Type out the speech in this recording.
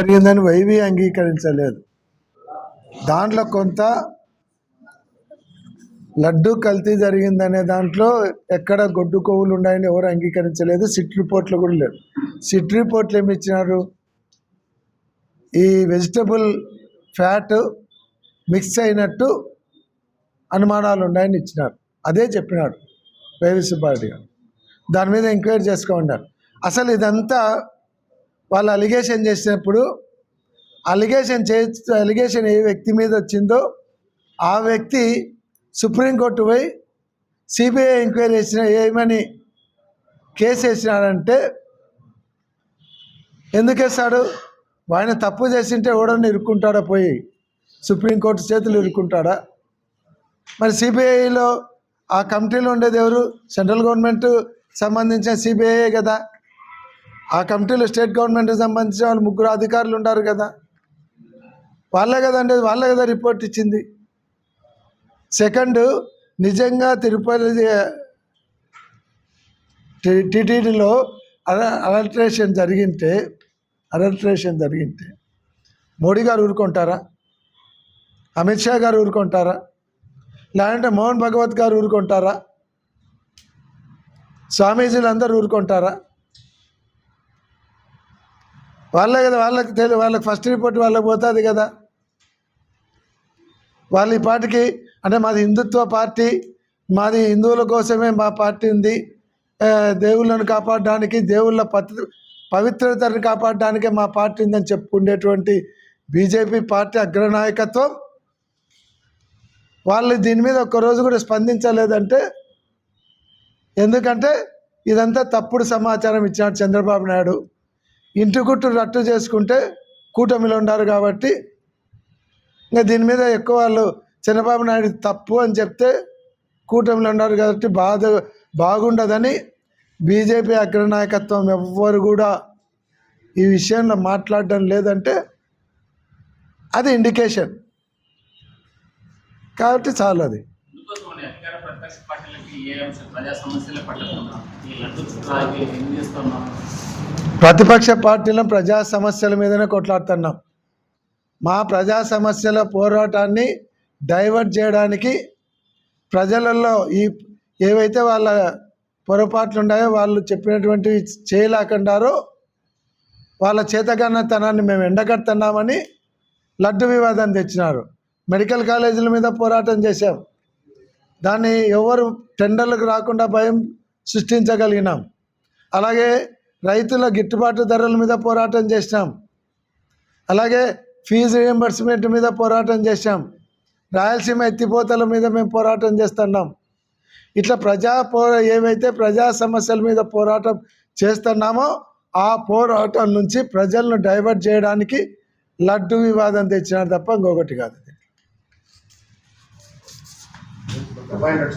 జరిగిందని వైవి అంగీకరించలేదు. దాంట్లో కొంత లడ్డు కల్తీ జరిగిందనే దాంట్లో ఎక్కడ గొడ్డు కొవ్వులు ఉన్నాయని ఎవరు అంగీకరించలేదు. సిట్ రిపోర్ట్లు కూడా లేవు. సిట్ రిపోర్ట్లు ఏమి ఇచ్చినారు ఈ వెజిటబుల్ ఫ్యాట్ మిక్స్ అయినట్టు అనుమానాలు ఉన్నాయని ఇచ్చినారు. అదే చెప్పినాడు వైవి సుబ్బారెడ్డి గారు. దాని మీద ఎంక్వైరీ చేసుకోమన్నారు. అసలు ఇదంతా వాళ్ళు అలిగేషన్ చేసినప్పుడు అలిగేషన్ చే అలిగేషన్ ఏ వ్యక్తి మీద వచ్చిందో ఆ వ్యక్తి సుప్రీంకోర్టు పోయి సిబిఐ ఎంక్వైరీ చేసిన ఏమని కేసు వేసినాడంటే ఎందుకు వేస్తాడు? ఆయన తప్పు చేసింటే ఓడని ఇరుక్కుంటాడా పోయి? సుప్రీంకోర్టు చేతులు ఇరుక్కుంటాడా? మరి సిబిఐలో ఆ కమిటీలో ఉండేది ఎవరు? సెంట్రల్ గవర్నమెంట్ సంబంధించిన సిబిఐ కదా. ఆ కమిటీలో స్టేట్ గవర్నమెంట్కి సంబంధించిన వాళ్ళు ముగ్గురు అధికారులు ఉంటారు కదా. వాళ్ళే కదండి వాళ్ళే కదా రిపోర్ట్ ఇచ్చింది. సెకండ్ నిజంగా తిరుపతి టీటీడీలో అల అలట్రేషన్ జరిగింటే అలట్రేషన్ జరిగింటే మోడీ గారు ఊరుకుంటారా? అమిత్ షా గారు ఊరుకుంటారా? లేదంటే మోహన్ భగవత్ గారు ఊరుకుంటారా? స్వామీజీలు అందరూ ఊరుకుంటారా? వాళ్ళే కదా వాళ్ళకి తెలి వాళ్ళకి ఫస్ట్ రిపోర్ట్ వాళ్ళకి పోతుంది కదా. వాళ్ళు ఈ పార్టీకి అంటే మాది హిందుత్వ పార్టీ మాది హిందువుల కోసమే మా పార్టీ ఉంది. దేవుళ్ళను కాపాడడానికి దేవుళ్ళ పతి పవిత్రతను కాపాడడానికే మా పార్టీ ఉందని చెప్పుకునేటువంటి బీజేపీ పార్టీ అగ్రనాయకత్వం. వాళ్ళు దీని మీద ఒక్కరోజు కూడా స్పందించలేదంటే ఎందుకంటే ఇదంతా తప్పుడు సమాచారం ఇచ్చినాడు చంద్రబాబు నాయుడు. ఇంటి గుట్టు రట్టు చేసుకుంటే కూటమిలో ఉన్నారు కాబట్టి ఇంకా దీని మీద ఎక్కువ వాళ్ళు చంద్రబాబు నాయుడు తప్పు అని చెప్తే కూటమిలో ఉన్నారు కాబట్టి బాధ బాగుండదని బీజేపీ అగ్రనాయకత్వం ఎవ్వరు కూడా ఈ విషయంలో మాట్లాడడం లేదంటే అది ఇండికేషన్ కాబట్టి చాలు అది. ప్రతిపక్ష పార్టీలకి ఏ అంశం ప్రజా ప్రతిపక్ష పార్టీలను ప్రజా సమస్యల మీదనే కొట్లాడుతున్నాం. మా ప్రజా సమస్యల పోరాటాన్ని డైవర్ట్ చేయడానికి ప్రజలలో ఈ ఏవైతే వాళ్ళ పొరపాట్లు ఉన్నాయో వాళ్ళు చెప్పినటువంటివి చేయలేకుండారో వాళ్ళ చేతగానతనాన్ని మేము ఎండగడుతున్నామని లడ్డు వివాదం తెచ్చినారు. మెడికల్ కాలేజీల మీద పోరాటం చేశాం. దాన్ని ఎవరు టెండర్లకు రాకుండా భయం సృష్టించగలిగినాం. అలాగే రైతుల గిట్టుబాటు ధరల మీద పోరాటం చేసినాం. అలాగే ఫీజు రియంబర్స్మెంట్ మీద పోరాటం చేశాం రాయలసీమ ఎత్తిపోతల మీద మేము పోరాటం చేస్తున్నాం. ఇట్లా ప్రజా పో ఏవైతే ప్రజా సమస్యల మీద పోరాటం చేస్తున్నామో ఆ పోరాటం నుంచి ప్రజలను డైవర్ట్ చేయడానికి లడ్డు వివాదం తెచ్చినారు తప్ప ఇంకొకటి కాదు.